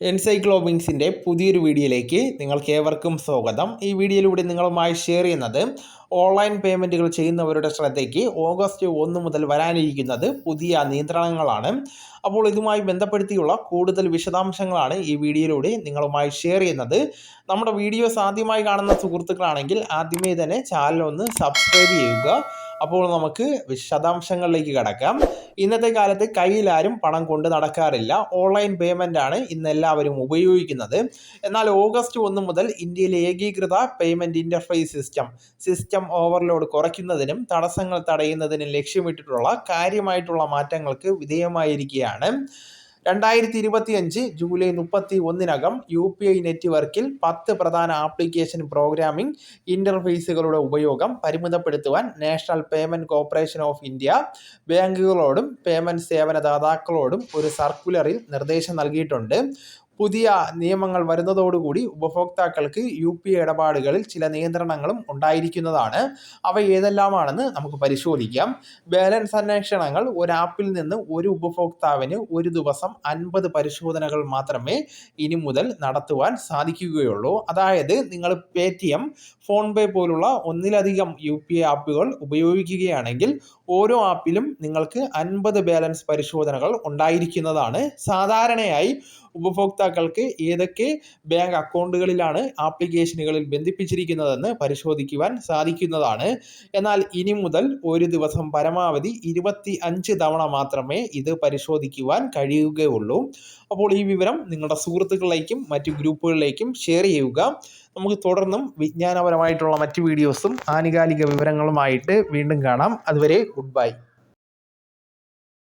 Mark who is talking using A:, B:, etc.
A: എൻസൈക്ലോബിങ്സിന്റെ പുതിയൊരു വീഡിയോയിലേക്ക് നിങ്ങൾക്ക് ഏവർക്കും സ്വാഗതം. ഈ വീഡിയോയിലൂടെ നിങ്ങളുമായി ഷെയർ ചെയ്യുന്നത് ഓൺലൈൻ പേയ്മെന്റുകൾ ചെയ്യുന്നവരുടെ ശ്രദ്ധയ്ക്ക് ഓഗസ്റ്റ് ഒന്ന് മുതൽ വരാനിരിക്കുന്നത് പുതിയ നിയന്ത്രണങ്ങളാണ്. അപ്പോൾ ഇതുമായി ബന്ധപ്പെടുത്തിയുള്ള കൂടുതൽ വിശദാംശങ്ങളാണ് ഈ വീഡിയോയിലൂടെ നിങ്ങളുമായി ഷെയർ ചെയ്യുന്നത്. നമ്മുടെ വീഡിയോസ് ആദ്യമായി കാണുന്ന സുഹൃത്തുക്കളാണെങ്കിൽ ആദ്യമേ തന്നെ ചാനൽ ഒന്ന് സബ്സ്ക്രൈബ് ചെയ്യുക. അപ്പോൾ നമുക്ക് വിശദാംശങ്ങളിലേക്ക് കടക്കാം. ഇന്നത്തെ കാലത്ത് കയ്യിലാരും പണം കൊണ്ട് നടക്കാറില്ല. ഓൺലൈൻ പേയ്മെന്റ് ആണ് ഇന്ന് എല്ലാവരും ഉപയോഗിക്കുന്നത്. എന്നാൽ ഓഗസ്റ്റ് ഒന്ന് മുതൽ ഇന്ത്യയിലെ ഏകീകൃത payment interface system system overload കുറയ്ക്കുന്നതിനും തടസ്സങ്ങൾ തടയുന്നതിനും ലക്ഷ്യമിട്ടിട്ടുള്ള കാര്യമായിട്ടുള്ള മാറ്റങ്ങൾക്ക് വിധേയമായിരിക്കുകയാണ്. രണ്ടായിരത്തി ഇരുപത്തി അഞ്ച് ജൂലൈ മുപ്പത്തി ഒന്നിനകം യു പി ഐ നെറ്റ്വർക്കിൽ പത്ത് പ്രധാന ആപ്ലിക്കേഷൻ പ്രോഗ്രാമിംഗ് ഇന്റർഫേസുകളുടെ ഉപയോഗം പരിമിതപ്പെടുത്തുവാൻ National Payment Corporation of India ബാങ്കുകളോടും payment സേവനദാതാക്കളോടും ഒരു സർക്കുലറിൽ നിർദ്ദേശം നൽകിയിട്ടുണ്ട്. പുതിയ നിയമങ്ങൾ വരുന്നതോടുകൂടി ഉപഭോക്താക്കൾക്ക് യു പി ഇടപാടുകളിൽ ചില നിയന്ത്രണങ്ങളും ഉണ്ടായിരിക്കുന്നതാണ്. അവ ഏതെല്ലാമാണെന്ന് നമുക്ക് പരിശോധിക്കാം. ബാലൻസ് അന്വേഷണങ്ങൾ ഒരു ആപ്പിൽ നിന്ന് ഒരു ഉപഭോക്താവിന് ഒരു ദിവസം അൻപത് പരിശോധനകൾ മാത്രമേ ഇനി മുതൽ നടത്തുവാൻ സാധിക്കുകയുള്ളൂ. അതായത് നിങ്ങൾ പേ ടി എം പോലുള്ള ഒന്നിലധികം യു പി ഐ ആപ്പുകൾ ഉപയോഗിക്കുകയാണെങ്കിൽ ഓരോ ആപ്പിലും നിങ്ങൾക്ക് അൻപത് ബാലൻസ് പരിശോധനകൾ ഉണ്ടായിരിക്കുന്നതാണ്. സാധാരണയായി ഉപഭോക്താക്കൾക്ക് ഏതൊക്കെ ബാങ്ക് അക്കൗണ്ടുകളിലാണ് ആപ്ലിക്കേഷനുകളിൽ ബന്ധിപ്പിച്ചിരിക്കുന്നതെന്ന് പരിശോധിക്കുവാൻ സാധിക്കുന്നതാണ്. എന്നാൽ ഇനി മുതൽ ഒരു ദിവസം പരമാവധി ഇരുപത്തി അഞ്ച് തവണ മാത്രമേ ഇത് പരിശോധിക്കുവാൻ കഴിയുകയുള്ളൂ. അപ്പോൾ ഈ വിവരം നിങ്ങളുടെ സുഹൃത്തുക്കളിലേക്കും മറ്റു ഗ്രൂപ്പുകളിലേക്കും ഷെയർ ചെയ്യുക. നമുക്ക് തുടർന്നും വിജ്ഞാനപരമായിട്ടുള്ള മറ്റ് വീഡിയോസും ആനുകാലിക വിവരങ്ങളുമായിട്ട് വീണ്ടും കാണാം. അതുവരെ ഗുഡ് ബൈ.